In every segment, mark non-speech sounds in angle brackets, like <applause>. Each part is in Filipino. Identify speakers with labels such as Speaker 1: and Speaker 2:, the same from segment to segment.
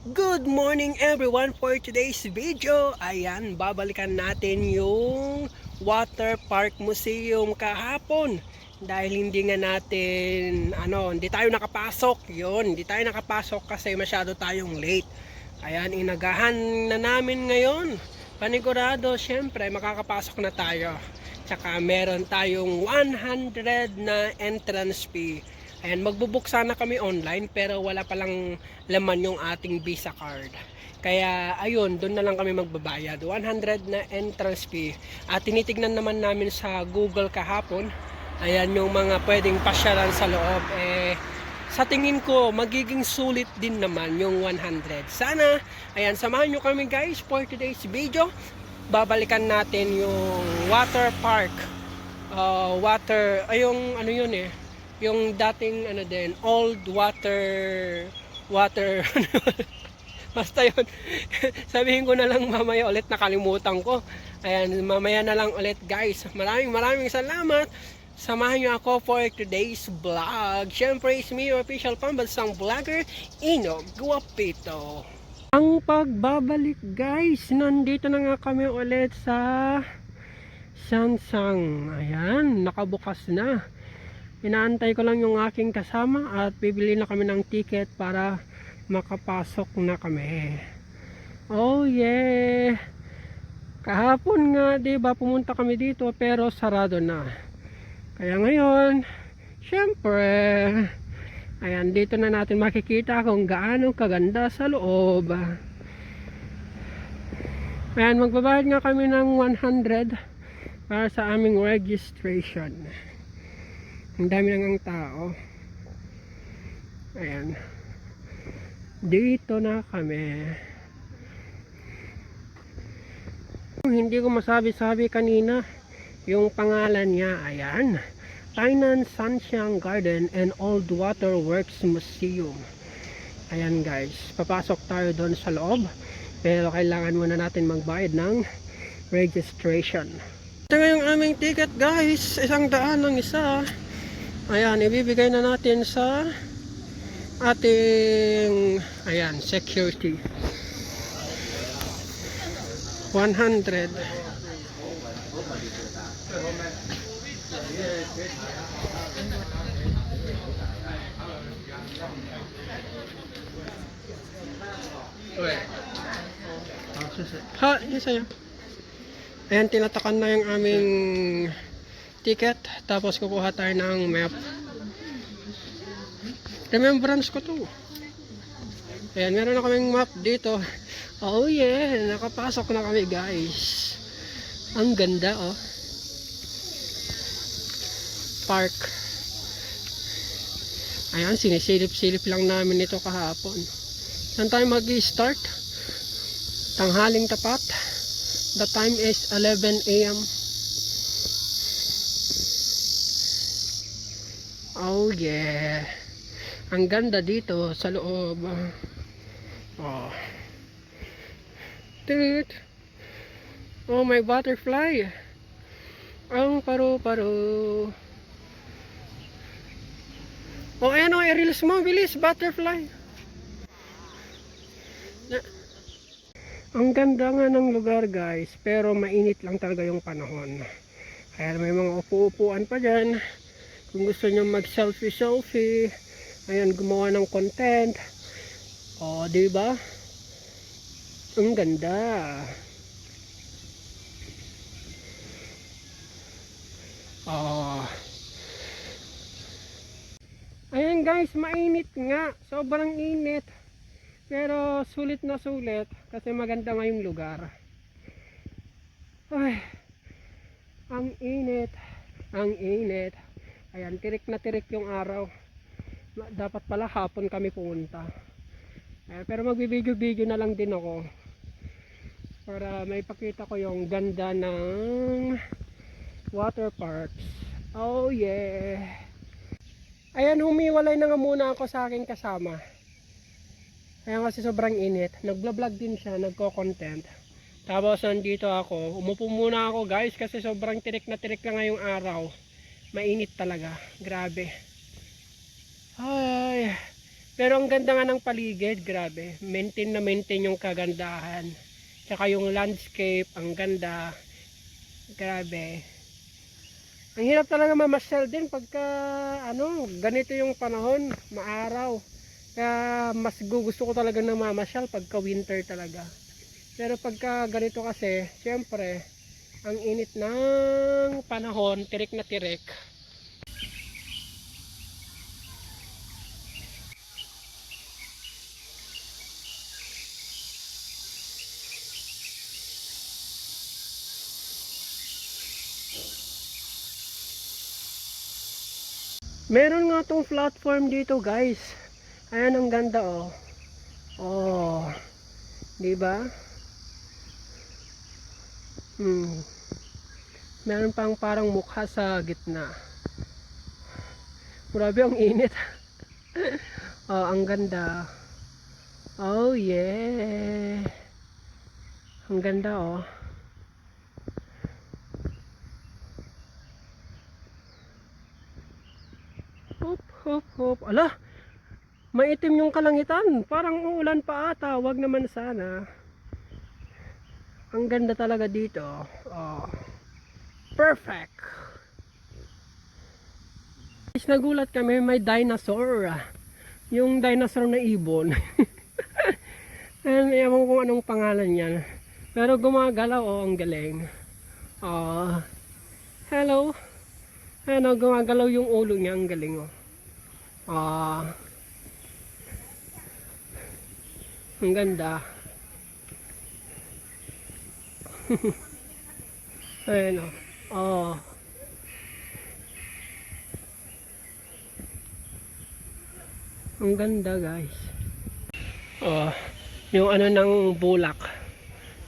Speaker 1: Good morning everyone for today's video. Ayan, babalikan natin yung Water Park Museum kahapon. Dahil hindi nga natin, ano, hindi tayo nakapasok. Yun, hindi tayo nakapasok kasi masyado tayong late. Ayan, inagahan na namin ngayon. Panigurado, syempre, makakapasok na tayo. Tsaka meron tayong 100 na entrance fee. Ayan, magbubook sana kami online pero wala palang laman yung ating Visa card. Kaya ayun, doon na lang kami magbabayad. 100 na entrance fee. At tinitignan naman namin sa Google kahapon. Ayan yung mga pwedeng pasyalan sa loob. Eh, sa tingin ko, magiging sulit din naman yung 100. Sana, ayan, samahan nyo kami guys for today's video. Babalikan natin yung water park. Uh, water, ay yung ano yun eh, yung dating ano din, old water, water, <laughs> basta yun. Sabihin ko na lang mamaya ulit nakalimutan ko. Ayan, mamaya na lang ulit guys. Maraming maraming salamat. Samahan niyo ako for today's vlog. Siyempre, is me, your official pambansang vlogger, Ino Guapito. Ang pagbabalik guys, nandito na nga kami ulit sa Sansang. Ayan, nakabukas na. Inaantay ko lang yung aking kasama at bibili na kami ng ticket para makapasok na kami. Oh yeah! Kahapon nga, ba, pumunta kami dito pero sarado na. Kaya ngayon, syempre, ayan, dito na natin makikita kung gaano kaganda sa loob. Ayan, magbabayad nga kami ng 100 para sa aming registration. Ang dami nang ang tao. Ayan. Dito na kami. Hindi ko masabi-sabi kanina yung pangalan niya. Ayan. Tainan Sunshine Garden and Old Water Works Museum. Ayan guys. Papasok tayo doon sa loob. Pero kailangan muna natin magbayad ng registration. Ito yung aming ticket guys. Isang daan ng isa. Ayan, ibibigay na natin sa ating ayan, security. 100. Ha, yun sa'yo. Ayan, tinatakan na yung aming ticket. Tapos kukuha tayo ng map. Remembrance ko to. Ayan, meron na kaming map dito. Oh yeah, nakapasok na kami guys. Ang ganda oh. Park. Ayan, sinisilip-silip lang namin ito kahapon. Saan tayo mag-start? Tanghaling tapat. The time is 11 a.m. Oh yeah. Ang ganda dito sa loob. Oh. Tut. Oh, my butterfly. Ang paru-paro. Oh, ayan oh, i-release mo. Bilis, butterfly. Ang ganda nga ng lugar guys, pero mainit lang talaga yung panahon. Kaya may mga upu-upuan pa dyan kung gusto nyo mag selfie selfie ayan gumawa ng content. O di ba? Ang ganda. Oh ayan guys mainit nga. Sobrang init. Pero sulit na sulit kasi maganda nga yung lugar. Ay ang init. Ang init Ayan, tirik na tirik yung araw. Dapat pala hapon kami pumunta. Ayan, pero magbibideo-video na lang din ako. Para may pakita ko yung ganda ng water parks. Oh yeah! Ayan, humiwalay na nga muna ako sa aking kasama. Ayan kasi sobrang init. Nagblog din siya, nagko-content. Tapos nandito ako. Umupo muna ako guys kasi sobrang tirik na tirik na ngayong araw mainit talaga grabe ay Pero ang ganda nga ng paligid, grabe. Maintain na maintain yung kagandahan. Tsaka yung landscape, ang ganda. Grabe. Ang hirap talaga mamasyal din pagka ano, ganito yung panahon, maaraw. Kaya mas gusto ko talaga na mamasyal pagka winter talaga. Pero pagka ganito kasi, syempre, ang init ng panahon, tirik na tirik. Meron nga tong platform dito, guys. Ayan ang ganda oh. Oh. 'Di ba? Hmm. Meron pang parang mukha sa gitna. Grabe ang init. <laughs> oh, ang ganda. Oh yeah. Ang ganda oh. Hop, hop, hop. Ala, maitim yung kalangitan. Parang uulan pa ata. Wag naman sana. Ang ganda talaga dito. Oh. Perfect. Guys, nagulat kami may dinosaur. Yung dinosaur na ibon. <laughs> And ewan ko anong pangalan yan. Pero gumagalaw oh, ang galing. Oh. Hello. Ano, gumagalaw yung ulo niya, ang galing oh. Ah. ang ganda. <laughs> Ayan oh. Oh. Ang ganda guys. Oh, yung ano ng bulak.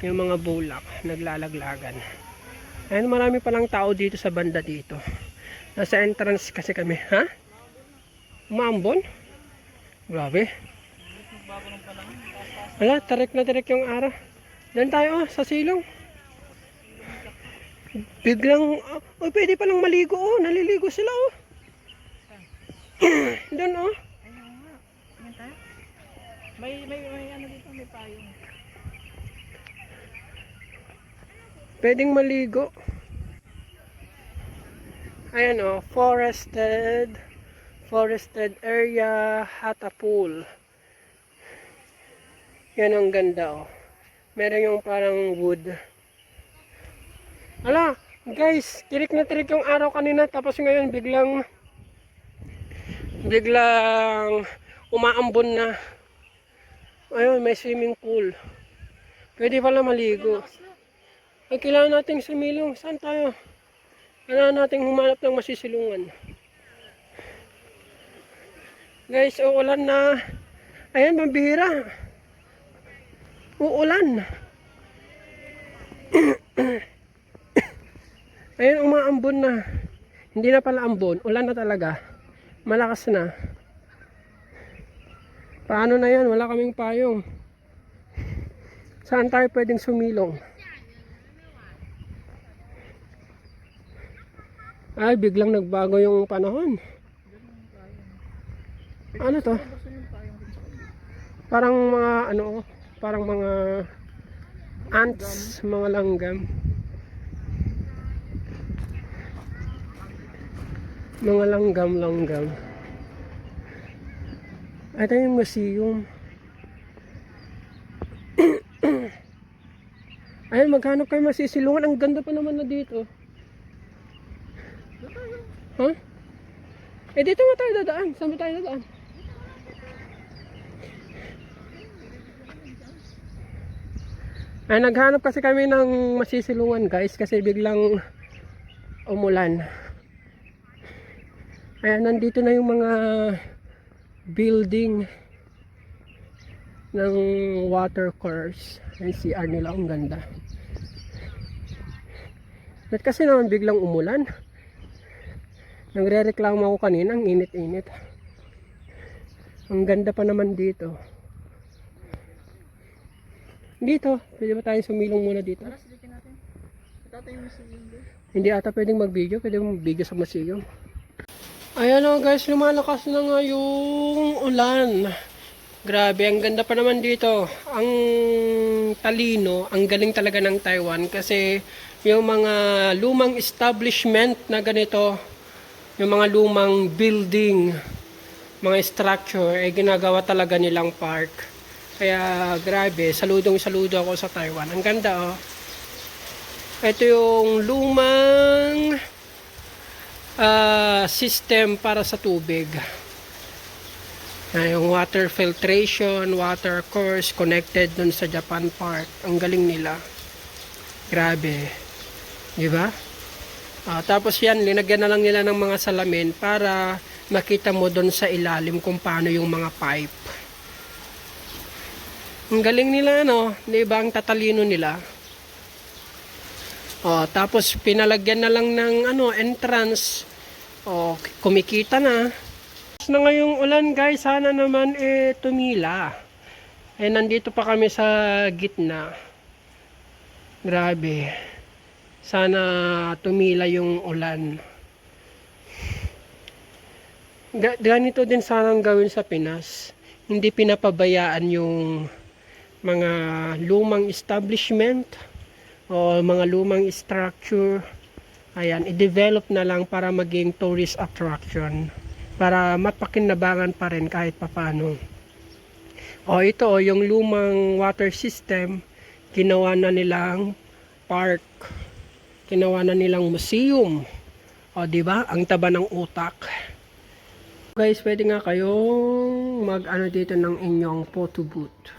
Speaker 1: Yung mga bulak naglalaglagan. Ayan, marami palang tao dito sa banda dito. Nasa entrance kasi kami, ha? Umambon? Grabe. Wala, tarik na tarik yung araw. Doon tayo, oh, sa silong. Biglang, oh, pwede palang maligo, oh. Naliligo sila, oh. <clears throat> Doon, oh.
Speaker 2: May, may, may ano dito, may payong.
Speaker 1: Pwedeng maligo. Ayan, oh. Forested. Forested area. Hata pool. Yan ang ganda, oh. Meron yung parang wood. Ala, guys, tirik na tirik yung araw kanina tapos ngayon biglang biglang umaambon na. Ayun, may swimming pool. Pwede pala maligo. Ay, kailangan nating sumilong. Saan tayo? Kailangan nating humanap ng masisilungan. Guys, uulan na. Ayan, mambihira. Uulan. <clears throat> Ayun, umaambon na. Hindi na pala ambon. Ulan na talaga. Malakas na. Paano na yan? Wala kaming payong. Saan tayo pwedeng sumilong? Ay, biglang nagbago yung panahon. Ano to? Parang mga ano, parang mga ants, mga langgam. Mga langgam-langgam. Ito yung museum. <coughs> Ayun, maghanap kayo masisilungan. Ang ganda pa naman na dito. Ha? Eh, dito nga tayo dadaan. Saan ba tayo dadaan? Ay, naghanap kasi kami ng masisilungan guys kasi biglang umulan. Ayan, nandito na yung mga building ng water course. Yung CR nila, ang ganda. At kasi naman biglang umulan. Nagre-reklamo ako kanina, ang init-init. Ang ganda pa naman dito. Dito, pwede ba tayo sumilong muna dito?
Speaker 2: Tara, silikin natin. Ito tayo doon.
Speaker 1: Hindi ata pwedeng mag-video, pwede mag-video sa museum. Ayan o guys, lumalakas na nga yung ulan. Grabe, ang ganda pa naman dito. Ang talino, ang galing talaga ng Taiwan kasi yung mga lumang establishment na ganito, yung mga lumang building, mga structure, ay ginagawa talaga nilang park. Kaya grabe, saludong saludo ako sa Taiwan. Ang ganda oh. Ito yung lumang ah, system para sa tubig. Ah, yung water filtration, water course connected dun sa Japan Park. Ang galing nila. Grabe. Di ba? Ah, tapos yan, linagyan na lang nila ng mga salamin para makita mo dun sa ilalim kung paano yung mga pipe. Ang galing nila, no? Di? Ang tatalino nila. Oh, tapos pinalagyan na lang ng ano, entrance. Oh, kumikita na. Tapos na ngayong ulan, guys, sana naman eh tumila. Eh nandito pa kami sa gitna. Grabe. Sana tumila yung ulan. Ga- ganito din sanang gawin sa Pinas. Hindi pinapabayaan yung mga lumang establishment o mga lumang structure ayan, i-develop na lang para maging tourist attraction para mapakinabangan pa rin kahit papano o ito o yung lumang water system ginawa na nilang park ginawa na nilang museum. O di ba? Ang taba ng utak. Guys pwede nga kayong mag ano dito ng inyong photo booth.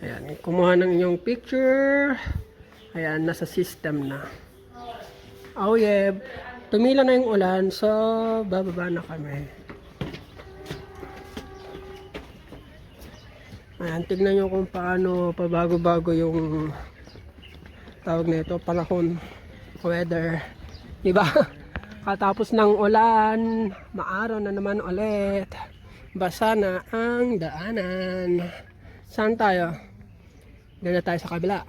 Speaker 1: Ayan kumuha ng inyong picture Ayan, nasa system na. Oh yeah, tumila na yung ulan, so bababa na kami. Ayan, tignan nyo kung paano pabago-bago yung tawag na ito, panahon, weather. Diba? <laughs> Katapos ng ulan, maaraw na naman ulit. Basa na ang daanan. Saan tayo? Na tayo sa kabila.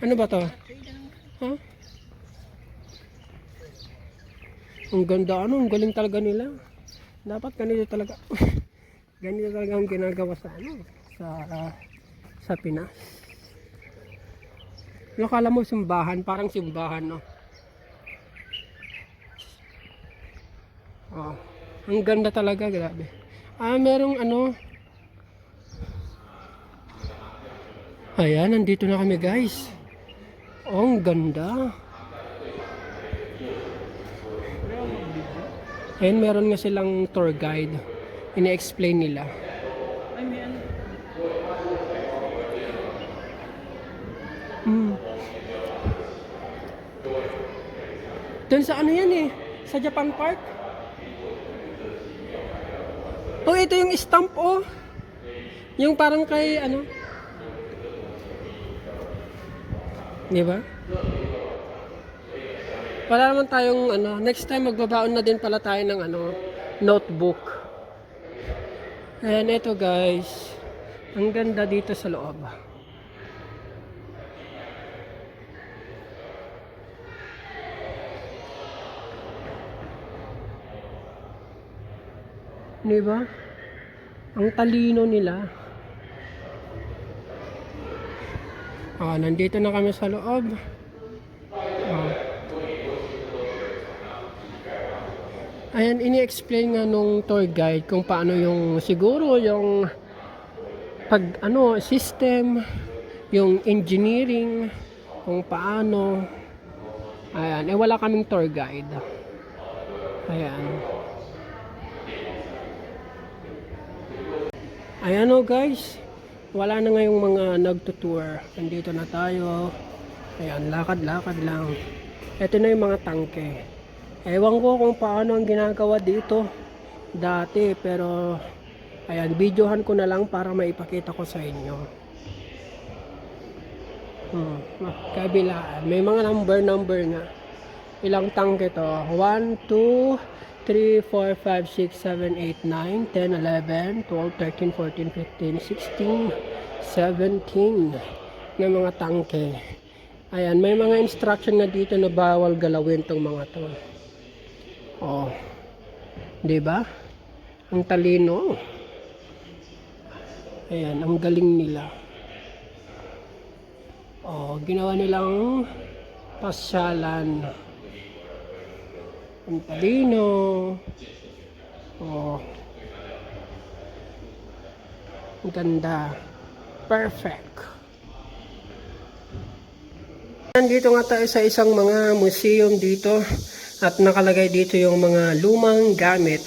Speaker 1: Ano ba to? Huh? Ang ganda ano, ang galing talaga nila. Dapat ganito talaga. <laughs> ganito talaga ang ginagawa sa ano, sa sa Pinas. Yung mo simbahan, parang simbahan, no? Oh, ang ganda talaga, grabe. Ah, merong ano, Ayan, nandito na kami guys. Oh, ang ganda. Ayan, meron nga silang tour guide. Ine-explain nila.
Speaker 2: Ano.
Speaker 1: Hmm. Doon sa ano yan eh? Sa Japan Park? Oh, ito yung stamp oh. Yung parang kay ano? Di ba? Wala naman tayong ano, next time magbabaon na din pala tayo ng ano, notebook. Ayan, ito guys. Ang ganda dito sa loob. Di ba? Ang talino nila. Ah, nandito na kami sa loob. Ah. Ayan, ini-explain nga nung tour guide kung paano yung siguro yung pag ano, system, yung engineering, kung paano. Ayan, eh wala kaming tour guide. Ayan. Ayan o guys, wala na ngayong mga nagtutour. Nandito na tayo. Ayan, lakad-lakad lang. Ito na yung mga tangke. Ewan ko kung paano ang ginagawa dito dati, pero ayan, videohan ko na lang para maipakita ko sa inyo. Hmm, ah, kabilaan. May mga number-number nga. Ilang tangke to? 1, 2, 3, 4, 5, 6, 7, 8, 9, 10, 11, 12, 13, 14, 15, 16, 17 na mga tangke. Ayan, may mga instruction na dito na bawal galawin tong mga to. Oh. 'Di ba? Ang talino. Ayan, ang galing nila. Oh, ginawa nilang pasyalan. Ang talino. Oh. Ang ganda. Perfect. Nandito nga tayo sa isang mga museum dito at nakalagay dito yung mga lumang gamit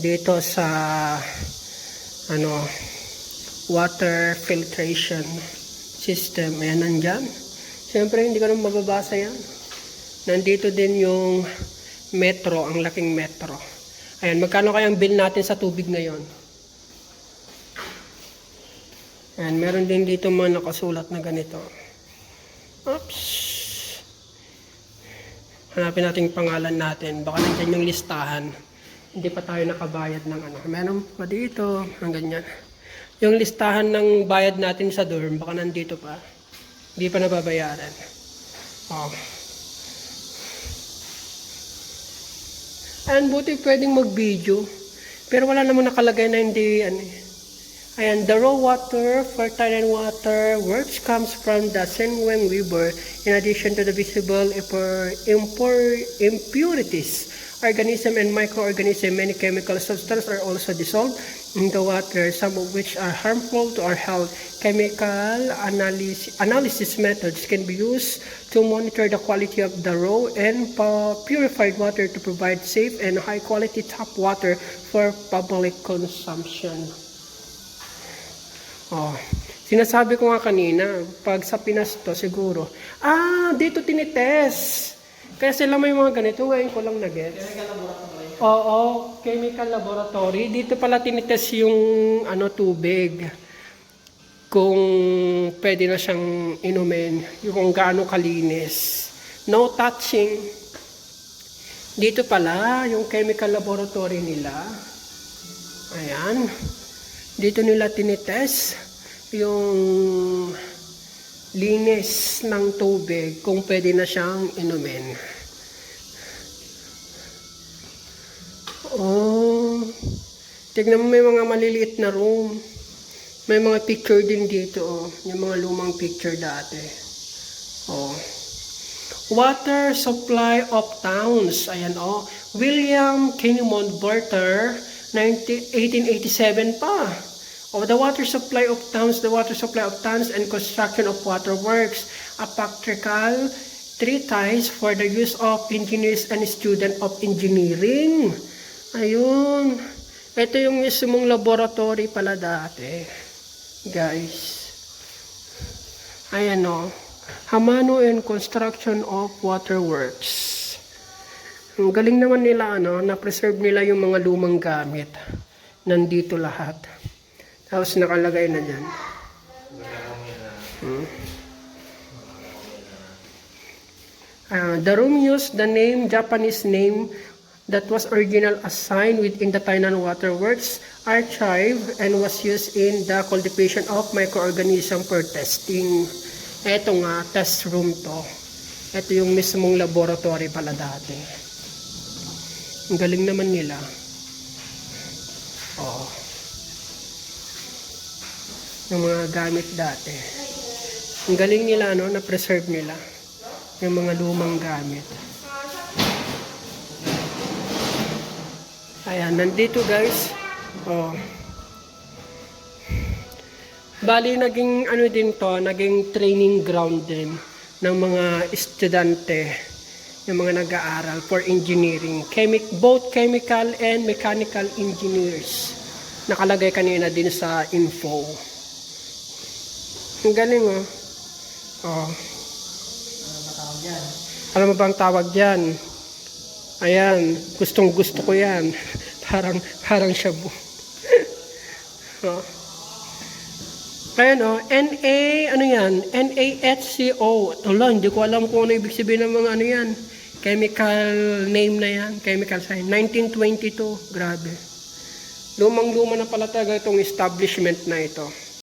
Speaker 1: dito sa ano water filtration system. Ayan, nandyan. Siyempre, hindi ko naman mababasa yan. Nandito din yung metro, ang laking metro. Ayan, magkano kayang bill natin sa tubig ngayon? Ayan, meron din dito mga nakasulat na ganito. Oops. Hanapin natin pangalan natin. Baka nandyan yung listahan. Hindi pa tayo nakabayad ng ano. Meron pa dito. Ang ganyan. Yung listahan ng bayad natin sa dorm, baka nandito pa. Hindi pa nababayaran. Oh. Ayan, buti pwedeng mag-video. Pero wala namang nakalagay na hindi, ano eh. Ayan, the raw water, fertile water, works comes from the Senweng River in addition to the visible impur- impurities. Organism and microorganism, many chemical substances are also dissolved in the water, some of which are harmful to our health. Chemical analysis, analysis methods can be used to monitor the quality of the raw and pu- purified water to provide safe and high quality tap water for public consumption. Oh, sinasabi ko nga kanina, pag sa Pinas to siguro, ah, dito tinitest. Kaya sila may mga ganito, ngayon ko lang nag-gets. Oo, chemical laboratory. Dito pala tinitest yung ano, tubig. Kung pwede na siyang inumin, yung kung gaano kalinis. No touching. Dito pala, yung chemical laboratory nila. Ayan. Dito nila tinitest yung linis ng tubig kung pwede na siyang inumin. Oh, tignan mo may mga maliliit na room. May mga picture din dito, oh. Yung mga lumang picture dati. Oh. Water supply of towns. Ayan, oh. William Kinemon Barter, 19, 1887 pa. Of the water supply of towns, the water supply of towns and construction of waterworks, a practical treatise for the use of engineers and student of engineering. Ayun. Ito yung mismong laboratory pala dati. Guys. Ayan o. Hamano and Construction of Waterworks. Ang galing naman nila, ano, na-preserve nila yung mga lumang gamit. Nandito lahat. Tapos nakalagay na dyan. Hmm. Ah, the room used the name, Japanese name, that was original assigned within the Tainan Waterworks archive and was used in the cultivation of microorganism for testing. Ito nga, test room to. Ito yung mismong laboratory pala dati. Ang galing naman nila. Yung mga gamit dati. Ang galing nila, no, na-preserve nila. Yung mga lumang gamit. Ayan, nandito guys. Oh. Bali, naging ano din to, naging training ground din ng mga estudyante, yung mga nag-aaral for engineering. Chemic, both chemical and mechanical engineers. Nakalagay kanina din sa info. Ang galing oh. Oh. Alam mo bang tawag dyan? Ayan, gustong gusto ko yan. <laughs> parang, parang shabu. <laughs> oh. Ayan oh, NA, ano yan? NaHCO. Wala, hindi ko alam kung ano ibig sabihin ng mga ano yan. Chemical name na yan, chemical sign. 1922, grabe. Lumang-luma na pala talaga itong establishment na ito.